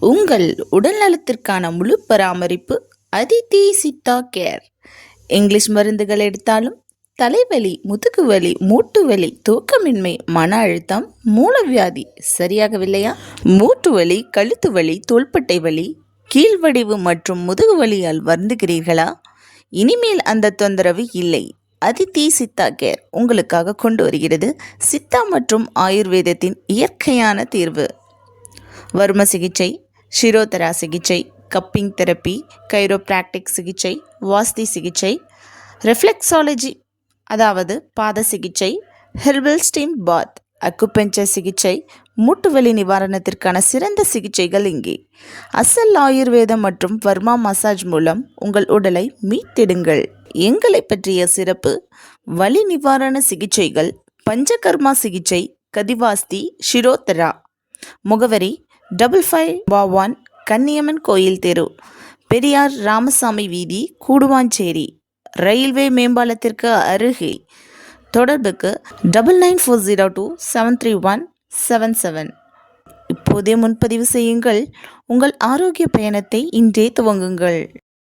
உங்கள் உடல்நலத்திற்கான முழு பராமரிப்பு அதிதி சித்தா கேர். இங்கிலீஷ் மருந்துகள் எடுத்தாலும் தலைவலி முதுகு வலி மூட்டு வலி தூக்கமின்மை மன அழுத்தம் மூலவியாதி சரியாகவில்லையா? மூட்டு வலி கழுத்து வலி தோள்பட்டை வலி கீழ்வடிவு மற்றும் முதுகு வலியால் வருந்துகிறீர்களா? இனிமேல் அந்த தொந்தரவு இல்லை. அதிதி சித்தா கேர் உங்களுக்காக கொண்டு வருகிறது சித்தா மற்றும் ஆயுர்வேதத்தின் இயற்கையான தீர்வு. வர்ம சிகிச்சை ஷிரோதரா சிகிச்சை கப்பிங் தெரப்பி கைரோப்ராக்டிக் சிகிச்சை வாஸ்தி சிகிச்சை ரெஃப்ளெக்ஸாலஜி அதாவது பாத சிகிச்சை ஹெர்பல் ஸ்டீம் பாத் அக்குபெஞ்சர் சிகிச்சை மூட்டுவலி நிவாரணத்திற்கான சிறந்த சிகிச்சைகள் இங்கே அசல் ஆயுர்வேதம் மற்றும் வர்மா மசாஜ் மூலம் உங்கள் உடலை மீட்டெடுங்கள் எங்களை பற்றிய சிறப்பு வலி நிவாரண சிகிச்சைகள் பஞ்சகர்மா சிகிச்சை கதிவாஸ்தி ஷிரோதரா முகவரி டபுள் ஃபைவ் பா ஒன் கன்னியம்மன் கோயில் தெரு. பெரியார் ராமசாமி வீதி கூடுவாஞ்சேரி ரயில்வே மேம்பாலத்திற்கு அருகே தொடர்புக்கு double nine four zero two seven three one seven seven இப்போதே முன்பதிவு செய்யுங்கள். உங்கள் ஆரோக்கிய பயணத்தை இன்றே துவங்குங்கள்.